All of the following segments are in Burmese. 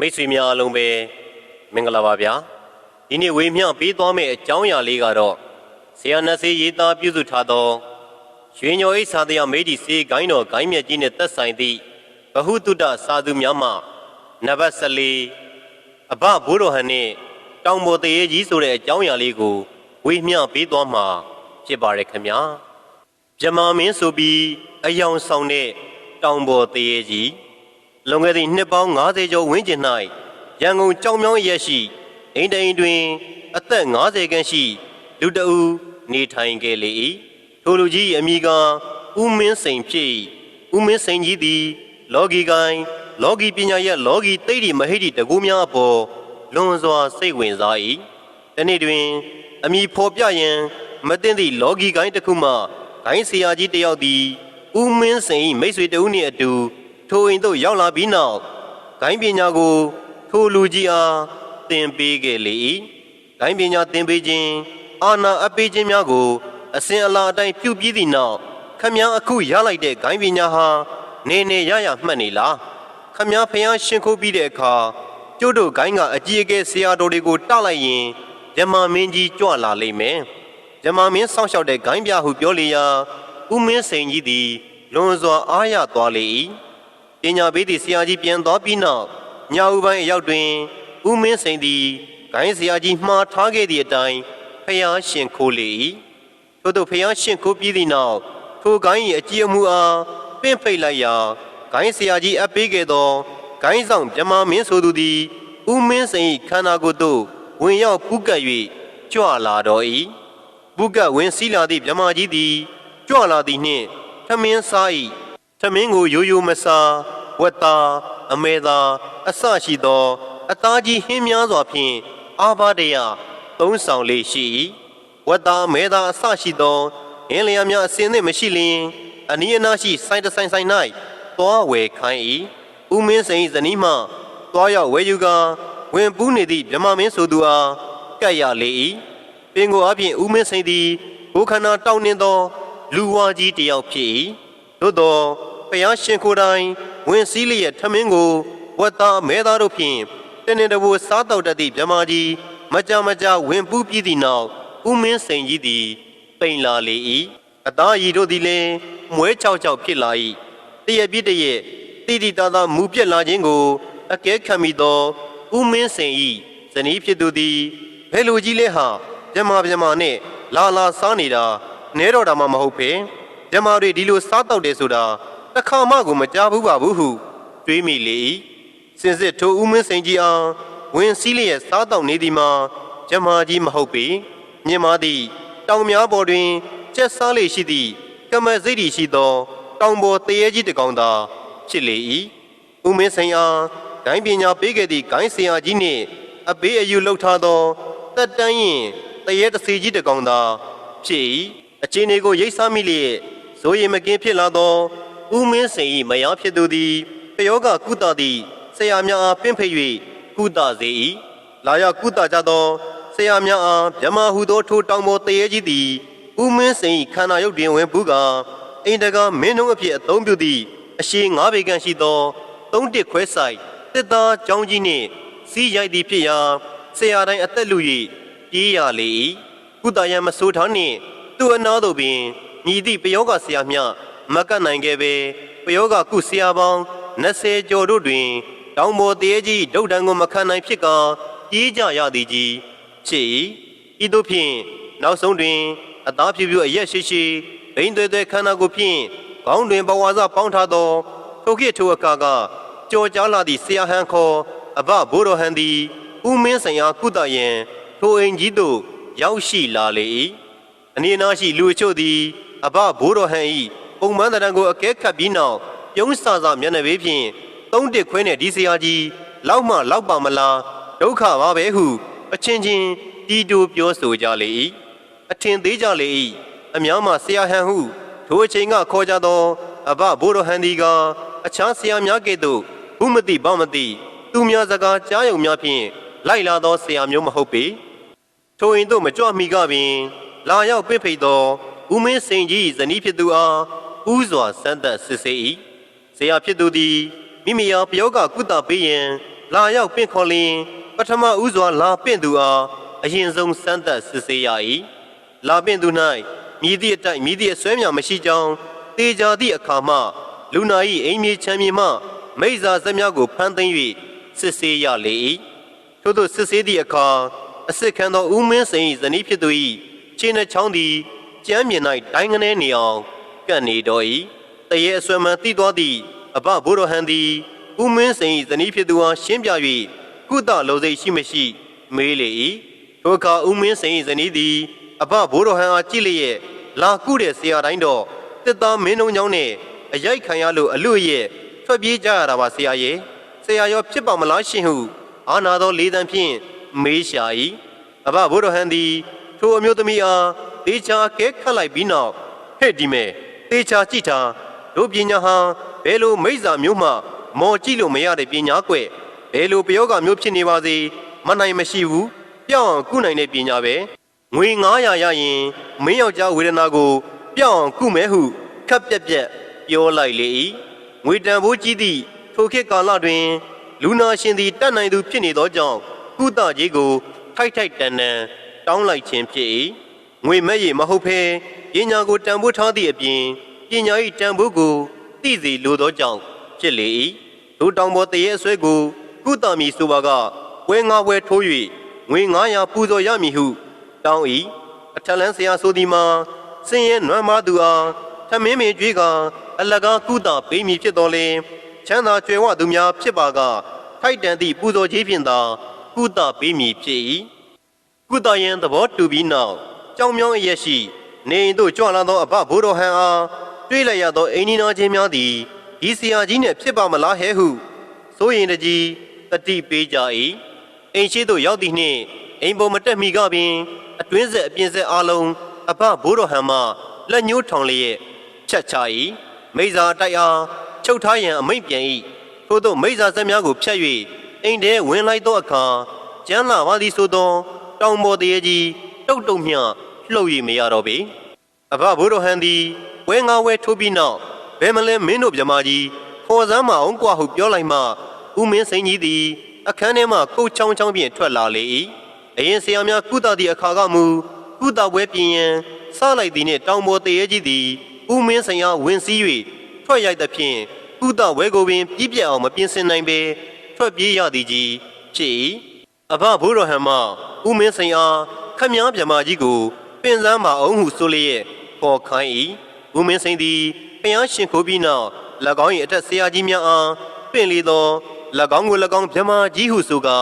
မိတ်ဆွေများအားလုံးပဲမင်္ဂလာပါဗျာဒီနေ့ဝေမျှပေးသွားမယ့်အကြောင်းအရာလေးကတော့ဆရာနတ်စေးရေးသားပြုစုထားသောရွှေညော်အိစာတရားမေဒီစေးဂိုင်းတော်ဂိုင်းမြတ်ကြီးနဲ့သက်ဆိုင်သည့်ဘဟုတုတ္တစာသူများမှနံပါတ်14အဘဘိုးတော်ဟန်နှင့်တောင်ပေါ်တရေကြီးဆိုတဲ့အကြောင်းအရာလေးကိုဝေမျှပေးသွားမှာဖြစ်ပါရခင်ဗျာမြမမင်းဆိုပြီးအယောင်ဆောင်တဲ့တောင်ပေါ်တရေကြီး လွန်ခဲ့သည့်နှစ်ပေါင်း90ကျော်ဝန်းကျင်၌ရန်ကုန်ကြောင်မြောင်းရက်ရှိအိမ်တိုင်တွင် အသက်50ခန့်ရှိ လူတအူနေထိုင်ခဲ့လေ၏ထိုလူကြီးအမိကဦးမင်းစိန်ဖြစ်၏ဦးမင်းစိန်ကြီးသည် လောကီကိုင်းလောကီပညာရဲ့လောကီသိတိမဟိတိတကူများအပေါ်လွန်စွာစိတ်ဝင်စား၏တနေ့တွင် အမိဖော်ပြရန်မသိသည့်လောကီကိုင်းတစ်ခုမှဂိုင်းဆရာကြီးတစ်ယောက်သည်ဦးမင်းစိန်၏မိတ်ဆွေတဦးနှင့်အတူ ထိုအိမ်သို့ရောက်လာပြီးနောက်ဂိုင်းပညာကိုထိုလူကြီးအားသင်ပေးခဲ့လေ၏ဂိုင်းပညာသင်ပေးခြင်းအာနာအပ်ပေးခြင်းများကို အစဉ်အလာအတိုင်းပြုပြီးသည့်နောက်ခမည်းအခုရလိုက်တဲ့ဂိုင်းပညာဟာနေနေရရမှတ်နေလားခမည်းဖျားရှင်ခိုးပြီးတဲ့အခါကျုပ်တို့ဂိုင်းကအကြီးအကဲဆရာတော်တွေကိုတလိုက်ရင်ဇမမင်းကြီးကြွလာလိမ့်မယ်ဇမမင်းစောင့်ရှောက်တဲ့ဂိုင်းပြဟုပြောလေရာဦးမင်းစိန်ကြီးသည်လွန်စွာအားရသွားလေ၏ ပညာပေးသည့်ဆရာကြီးပြန်သွားပြီးနောက်ညဦးပိုင်းအရောက်တွင်ဦးမင်းစိန်သည်ဂိုင်းဆရာကြီးမှားထားခဲ့သည့်အတိုင်းဖျားရှင်ခိုးလေ၏ထို့သောဖျားရှင်ခိုးပြီးသည့်နောက်ထိုဂိုင်း၏အကြည့်အမှုအားပင့်ဖိတ်လိုက်ရာဂိုင်းဆရာကြီးအပ်ပေးခဲ့သောဂိုင်းဆောင်မြမမင်းဆိုသူသည်ဦးမင်းစိန်၏ခန္ဓာကိုယ်သို့ဝင်ရောက်ပူးကပ်၍ကြွလာတော်၏ပူးကပ်ဝင်စီးလာသည့်မြမကြီးသည်ကြွလာသည်နှင့်ထမင်းစား၏ ထမင်းကိုရိုးရိုးမစားဝက်သားအမဲသားအဆရှိသော အသားကြီးဟင်းများစွာဖြင့်အာဘာဒယသုံးဆောင်လေးရှိ၏ဝက်သားမဲသားအဆရှိသောအင်းလျာများအစင်းသင့်မရှိလျင်အနီးအနားရှိဆိုင်တဆိုင်ဆိုင်၌သွားဝယ်ခိုင်း၏ဦးမင်းစိန်၏ဇနီးမှသွားရောက်ဝယ်ယူကာဝင်ပူးနေသည့်မြမမင်းဆိုသူအားကတ်ရလေ၏ပင်ကိုအပြင်ဦးမင်းစိန်သည်ဘိုးခန္ဓာတောင်းနှင်းသော လူဝါကြီးတစ်ယောက်ဖြစ်၏သို့သော ဘုရားရှင်ကိုယ်တိုင်ဝင်စည်းလျက်ထမင်းကိုဝတ်သားမဲသားတို့ဖြင့်တင်းနေတဘူစားတော့တတ်သည့်မြမကြီးမကြမကြဝင်ပူးပြီးသည့်နောက်ဦးမင်းစိန်ကြီးသည်ပိန်လာလေ၏အသားရည်တို့သည်လည်းမွဲချောက်ချောက်ဖြစ်လာ၏တရက်ပြည့်တရက်တိတိတသားမူပြက်လာခြင်းကိုအကဲခံမိသောဦးမင်းစိန်၏ဇနီးဖြစ်သူသည်ဘယ်လိုကြီးလဲဟာမြမမြမနဲ့လာလာစားနေတာနဲတော့တာမှမဟုတ်ပဲမြမတွေဒီလိုစားတော့တယ်ဆိုတာ တစ်ခါမှကိုမကြားဘူးပါဘူးဟုတွေးမိလေ၏စင်စစ်ထိုဦးမင်းစိန်ကြီးအားဝင်စည်းလျက်စားတော့နေသည်မှာမြမကြီးမဟုတ်ပေမြင်မာသည့်တောင်များပေါ်တွင်ကျက်စားလေရှိသည့်ကမစိတ်တီရှိသော တောင်ပေါ်တရေကြီးတစ်ကောင်သာဖြစ်လေ၏ဦးမင်းစိန်အားဂိုင်းပညာပေးခဲ့သည့်ဂိုင်းဆရာကြီးနှင့်အပေးအယူလှုပ်ထားသောတက်တန်းရင်တရေတစီကြီးတစ်ကောင်သာဖြစ်၏အချင်းတွေကိုရိတ်စားမိလျက်ဇိုးရင်မကင်းဖြစ်လာသော ဦးမင်းစိန်၏မယားဖြစ်သူသည်ပယောဂကုသသည့်ဆရာများအားပင့်ဖိတ်၍ကုသစေ၏လာရောက်ကုသကြသောဆရာများအားမြမဟုသောထိုတောင်ပေါ်တရေကြီးသည်ဦးမင်းစိန်၏ခန္ဓာရုပ်တွင်ဝင်ပူးကာအိန္ဒကမင်းနှုံးအဖြစ်အသုံးပြုသည့်အရှိငါးပေခန့်ရှိသောသုံးတစ်ခွဲဆိုင်တစ်သားကြောင်းကြီးနှင့်စီးရိုက်သည်ဖြစ်ရာဆရာတိုင်းအသက်လူ၍ပြေးရလေ၏ကုသရန်မဆိုးထားနှင့်သူ့အနာသို့ပင်ညီသည့်ပယောဂဆရာမြ မကတ်နိုင်ခဲ့ပဲပယောဂကုဆရာပေါင်း20ကျော်တို့တွင် တောင်ပေါ်တရေကြီးဒုတ်တန်ကိုမခံနိုင်ဖြစ်ကာပြေးကြရသည်ကြီးဖြစ်၏ဤသို့ဖြင့်နောက်ဆုံးတွင် အသားဖြူဖြူအရက်ရှိရှိဘိန်းသွဲသွဲခန္ဓာကိုယ်ဖြင့်ခေါင်းတွင်ဘဝဇပေါင်းထားသောထိုခေတ်ထိုအခါကကြော်ကြားလာသည့်ဆရာဟန်ခေါ်အဘဘိုးတော်ဟန်သည်ဦးမင်းဆိုင်ရာကုသယံထိုအိမ်ကြီးသို့ရောက်ရှိလာလေ၏အနီးအနားရှိလူအချို့သည်အဘဘိုးတော်ဟန်၏ ပုံမှန်တရံကိုအကဲခတ်ပြီးနောက်ပြုံးဆာဆာမျက်နှာပေးဖြင့်သုံးတစ်ခွဲနဲ့ဒီဆရာကြီးလောက်မှလောက်ပါမလားဒုက္ခပါပဲဟု အချင်းချင်းတီတူပြောဆိုကြလေ၏အထင်သေးကြလေ၏အများမှဆရာဟန်ဟုထိုအချိန်ကခေါ်ကြသောအဘဘိုးတော်ဟန်ဒီကအခြားဆရာများကဲ့သို့ဘုမတိဗမတိသူများစကားကြားယုံများဖြင့်လိုက်လာသောဆရာမျိုးမဟုတ်ပေထိုအိမ်သို့မကြွမီကပင် လာရောက်ပြင့်ဖိတ်သောဦးမင်းစိန်ကြီးဇနီးဖြစ်သူအား ဥစွာစမ်းသက်စစ်ဆေး၏ဆရာဖြစ်သူသည်မိမိအားပယောဂကုသပေးရန်လာရောက်ပင့်ခေါ်လျင်ပထမဦးစွာလာပင့်သူအားအရင်ဆုံးစမ်းသပ်စစ်ဆေးရ၏လာပင့်သူ၌မြည်သည့်အတိုက်မြည်သည့်အစွဲများမရှိကြောင်းတေချာသည့်အခါမှလူနာ၏အိမ်မြေချမ်းမြေမှမိစ္ဆာစက်များကိုဖမ်းသိမ်း၍စစ်ဆေးရလေ၏ထို့သောစစ်ဆေးသည့်အခါအစစ်ခံသောဦးမင်းစိန်၏ဇနီးဖြစ်သူ၏ခြေနှချောင်းသည်ကြမ်းမြင်၌တိုင်းငနေနေအောင် ကပ်နေတော်၏တရေအစွမ်းမှန်တိသွားသည့်အဘဘိုးတော်ဟန်သည်ဦးမင်းစိန်၏ဇနီးဖြစ်သူအားရှင်းပြ၍ကုသလိုစိတ်ရှိမရှိမေးလေ၏ထိုအခါဦးမင်းစိန်၏ဇနီးသည်အဘဘိုးတော်ဟန်အားကြည့်လျက်လာကုတဲ့ဆရာတိုင်းတော့တစ်သားမင်းလုံးချောင်းနဲ့အရိုက်ခံရလို့အလို့ရဲ့ထွက်ပြေးကြရတာပါဆရာရဲ့ဆရာရောဖြစ်ပါမလားရှင်ဟုအာနာသောလေးတန်းဖြင့်မေးရှာ၏အဘဘိုးတော်ဟန်သည်ထိုအမျိုးသမီးအားတေချာကဲခတ်လိုက်ပြီးနောက်ဟဲ့ဒီမဲ တေချာကြည့်တာတို့ပညာဟာဘယ်လိုမိစ္ဆာမျိုးမှ မော်ကြည့်လို့မရတဲ့ပညာကွယ်ဘယ်လိုပယောဂမျိုးဖြစ်နေပါစေမနိုင်မရှိဘူးပြောင်းအောင်ကုနိုင်တဲ့ပညာပဲငွေ900ရရင်မင်းယောက်ျားဝေဒနာကို ပြောင်းအောင်ကုမဲဟုခပ်ပြက်ပြက်ပြောလိုက်လေ၏ငွေတန်ဖိုးကြီးသည့်ထိုခေတ်ကာလတွင် လူနာရှင်သည်တတ်နိုင်သူဖြစ်နေသောကြောင့်ကုသကြီးကို ထိုက်ထိုက်တန်တန်တောင်းလိုက်ခြင်းဖြစ်၏ငွေမဲ့ရမဟုတ်ဘဲ ပညာကိုတန်ဖိုးထားသည့်အပြင်ပညာ၏တန်ဖိုးကိုသိစေလိုသောကြောင့်ဖြစ်လေ၏ထိုတောင်ပေါ်တရေအစွဲကိုကုသမီဆိုပါကဝဲငါဝဲထိုး၍ငွေ900ပူဇော်ရမည်ဟုတောင်း၏အထက်လန်းဆရာဆိုသည်မှာစင်ရဲနွမ်းမသူအားထမင်းမင်းကြွေးကအလကားကုသပေးမည်ဖြစ်တော်လဲချမ်းသာကြွယ်ဝသူများဖြစ်ပါကထိုက်တန်သည့်ပူဇော်ခြင်းဖြင့်သာကုသပေးမည်ဖြစ်၏ကုသယံသဘောတူပြီးနောက်ကြောင်မြောင်းအရက်ရှိ နေအိမ်သို့ကြွလာသောအဘဘိုးတော်ဟန်အားတွေးလိုက်ရသောအိမ်နီနာချင်းများသည်ဒီဆရာကြီးနှင့်ဖြစ်ပါမလားဟဲဟုစိုးရင်တကြီးတတိပေးကြ၏အိမ်ရှိသို့ရောက်သည့်နှင့်အိမ်ပေါ်မတက်မီကပင်အတွင်းဆက်အပြင်ဆက်အားလုံးအဘဘိုးတော်ဟန်မှလက်ညှိုးထောင်လျက်ချက်ချ၏မိဇာတိုက်အားချုပ်ထားရန်အမိန့်ပြန်၏ထို့သောမိဇာဆက်များကိုဖျက်၍အိမ်ထဲဝင်လိုက်သောအခါကျမ်းလာပါသည်ဆိုသောတောင်ပေါ်တရေကြီးတုတ်တုတ်မြ လှုပ်ရည်မရတော့ပေအဘဘိုးတော်ဟန်သည်ဝဲငါဝဲထိုးပြီးနောက်ဘယ်မလဲမင်းတို့မြမကြီးခေါ်စမ်းမအောင်ကွာဟုပြောလိုက်မှဦးမင်းစိန်ကြီးသည်အခန်းထဲမှကုတ်ချောင်းချောင်းဖြင့်ထွက်လာလေ၏အရင်ဆရာများကုသသည့်အခါကမူကုသပွဲပြင်ရန်စလိုက်သည်နှင့်တောင်ပေါ်တရေကြီးသည်ဦးမင်းစိန်အားဝင်စည်း၍ထွက်ရိုက်သည်ဖြင့်ကုသဝဲကိုပင်ပြည့်ပြည့်အောင်မပြင်းစင်နိုင်ပေထွက်ပြေးရသည်ကြီးဖြစ်၏အဘဘိုးတော်ဟံမှဦးမင်းစိန်အားခမည်းမြမကြီးကို ပင်စမ်းမအောင်ဟုဆိုလျက်ခေါ်ခိုင်း၏ဦးမင်းစိန်သည်ဘုရားရှင်ခိုးပြီးနောက်၎င်း၏အထက်ဆရာကြီးများအားပင့်လေသော၎င်းကို၎င်းမြမကြီးဟုဆိုကာ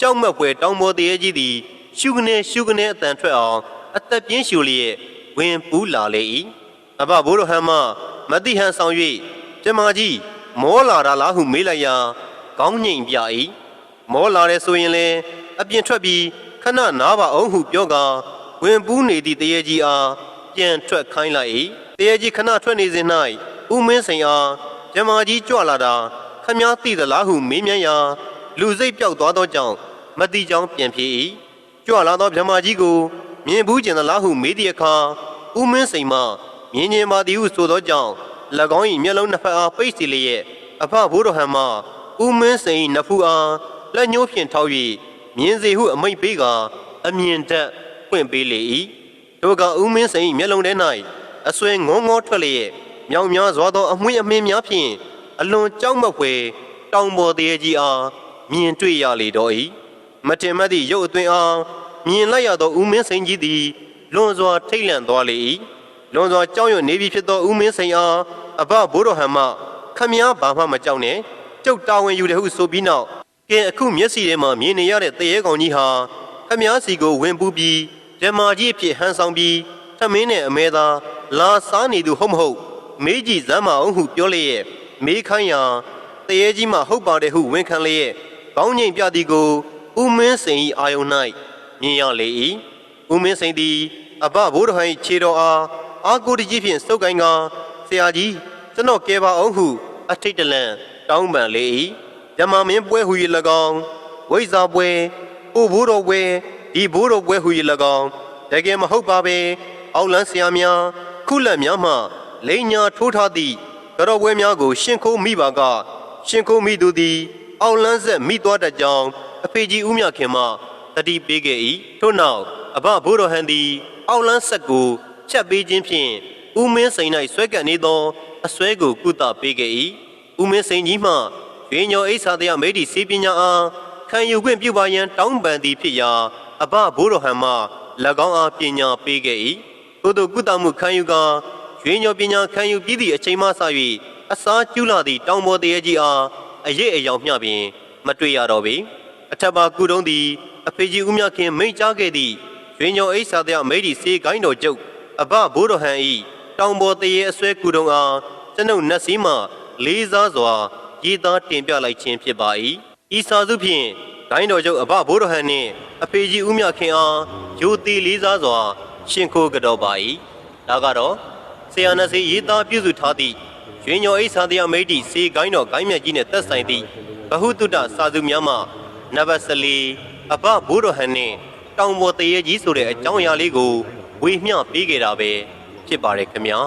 ကြောက်မက်ဖွယ်တောင်ပေါ်တရေကြီးသည်ရှုကနေရှုကနေအတန်ထွက်အောင်အသက်ပြင်းရှူလျက်ဝင်ပူးလာလေ၏အဘဘိုးတော်ဟန်မှမတိဟန်ဆောင်၍မြမကြီးမောလာတာလားဟုမေးလိုက်ရာခေါင်းငိမ်ပြ၏မောလာတယ်ဆိုရင်လည်းအပြင်ထွက်ပြီးခဏနားပါအောင်ဟုပြောကာ ဝင်ပူးနေသည့်တရေကြီးအားပြန်ထွက်ခိုင်းလိုက်၏တရေကြီးခဏထွက်နေစဉ်၌ဦးမင်းစိန်အားမြမကြီးကြွလာတာခမားသိသလားဟုမေးမြန်းရာလူစိတ်ပျောက်သွားသောကြောင့်မတိကြောင်းပြန်ပြေ၏ကြွလာသောမြမကြီးကိုမြင်ဘူးကျင်သလားဟုမေးသည့်အခါဦးမင်းစိန်မှမြင်မြင်ပါသည်ဟုဆိုသောကြောင့်၎င်း၏မျက်လုံးနှစ်ဖက်အားပိတ်စီလျက်အဖဘိုးတော်ဟန်မှဦးမင်းစိန်၏နဖူးအားလက်ညှိုးဖြင့်ထောက်၍မြင်စေဟုအမိန့်ပေးကာအမြင်တက် ပွင့်ပေးလေ၏တို့ကဦးမင်းစိန်၏မျက်လုံးထဲ၌အဆွဲငုံငေါထွက်လျက်မြောင်များစွာသောအမွှေးအမင်းများဖြင့်အလွန်ကြောက်မက်ဖွယ်တောင်ပေါ်တရေကြီးအားမြင်တွေ့ရလေတော့၏မတင်မသည့်ရုပ်အသွင်အားမြင်လိုက်ရသောဦးမင်းစိန်ကြီးသည်လွန်စွာထိတ်လန့်သွားလေ၏လွန်စွာကြောက်ရွံ့နေပြီဖြစ်သောဦးမင်းစိန်အားအဘဘိုးတော်ဟန်မှခမည်းဘာမှမကြောက်နဲ့ကျုပ်တာဝန်ယူတယ်ဟုဆိုပြီးနောက်ကဲအခုမျက်စိထဲမှာမြင်နေရတဲ့တရေကောင်ကြီးဟာခမည်းစီကိုဝင်ပူးပြီး ဓမ္မာကြီးအဖြစ်ဟန်ဆောင်ပြီးထမင်းနဲ့အမဲသာလာစားနေသူဟုတ်မဟုတ်မေးကြည့်စမ်းမအောင်ဟုပြောလျက်မေးခိုင်းရာတရေကြီးမှဟုတ်ပါတယ်ဟုဝန်ခံလျက်ကောင်းငိမ်ပြသည်ကိုဦးမင်းစိန်၏အာယုန်၌မြင်ရလေ၏ဦးမင်းစိန်သည် အဘဘိုးတော်ဟန်၏ခြေတော်အားအာကိုတကြီးဖြင့်စုပ်ကိုင်းကာဆရာကြီးကျွန်တော်ကဲပါအောင်ဟု အထိတ်တလန့်တောင်းပန်လေ၏ဓမ္မမင်းပွဲဟူ၍၎င်းဝိဇ္ဇာပွဲအိုဘိုးတော်ပွဲ ဒီဘိုးတော်ပွဲဟူ၍၎င်းတကယ်မဟုတ်ပါပဲအောက်လန်းဆရာများခုလက်များမှလိန်ညာထိုးထားသည့်တော်ပွဲများကို ရှင်ခိုးမိပါက ရှင်ခိုးမိသူသည် အောက်လန်းဆက်မိသွားတတ်ကြောင်းအဖေကြီးဦးမြခင်မှတတိပေးခဲ့၏ထို့နောက်အဘဘိုးတော်ဟန်သည် အောက်လန်းဆက်ကိုချက်ပေးခြင်းဖြင့်ဦးမင်းစိန်၌ဆွဲကပ်နေသောအစွဲကိုကုသပေးခဲ့၏ဦးမင်းစိန်ကြီးမှရွေညောအိဆာတရားမေဒီစေပညာအားခံယူခွင့်ပြုပါရန်တောင်းပန်သည်ဖြစ်ရာ အဘဘိုးတော်ဟန်မှ၎င်းအားပညာပေးခဲ့၏ထို့သောကုသမှုခံယူကာရွေညောပညာခံယူပြီးသည့်အချိန်မှစ၍အစားကျူးလာသည့်တောင်ပေါ်တရေကြီးအားအရေးအယောင်မျှပင်မတွေ့ရတော့ပေအထက်ပါကုတုံးသည်အဖေကြီးဦးမြခင်မိန့်ကြားခဲ့သည့်ရွေညောအိဆာတရားမေဒီစေကိုင်းတော်ကျုပ်အဘဘိုးတော်ဟန်ဤတောင်ပေါ်တရေအစွဲကုတုံးအားကျွန်ုပ်နတ်စည်းမှလေးစားစွာရေးသားတင်ပြလိုက်ခြင်းဖြစ်ပါ၏ဤစာစုဖြင့် ဂိုင်းတော်ကျုပ်အဘဘိုးတော်ဟန်နှင့်အဖေကြီးဦးမြခင်အားရိုသေလေးစားစွာ ရှင်ခိုးကြတော်ပါ၏ဒါကတော့ဆရာနတ်စီရေးသားပြုစုထားသည့်ရွှေညောအိဆာတရားမိတ်တီစေကိုင်းတော်ဂိုင်းမြတ်ကြီးနဲ့သက်ဆိုင်သည့်ဘဟုတုတ္တစာစုများမှနံပါတ်14အဘဘိုးတော်ဟန်နှင့်တောင်ပေါ်တရေကြီးဆိုတဲ့အကြောင်းအရာလေးကိုဝေမျှပေးခဲ့တာပဲဖြစ်ပါတယ်ခင်ဗျာ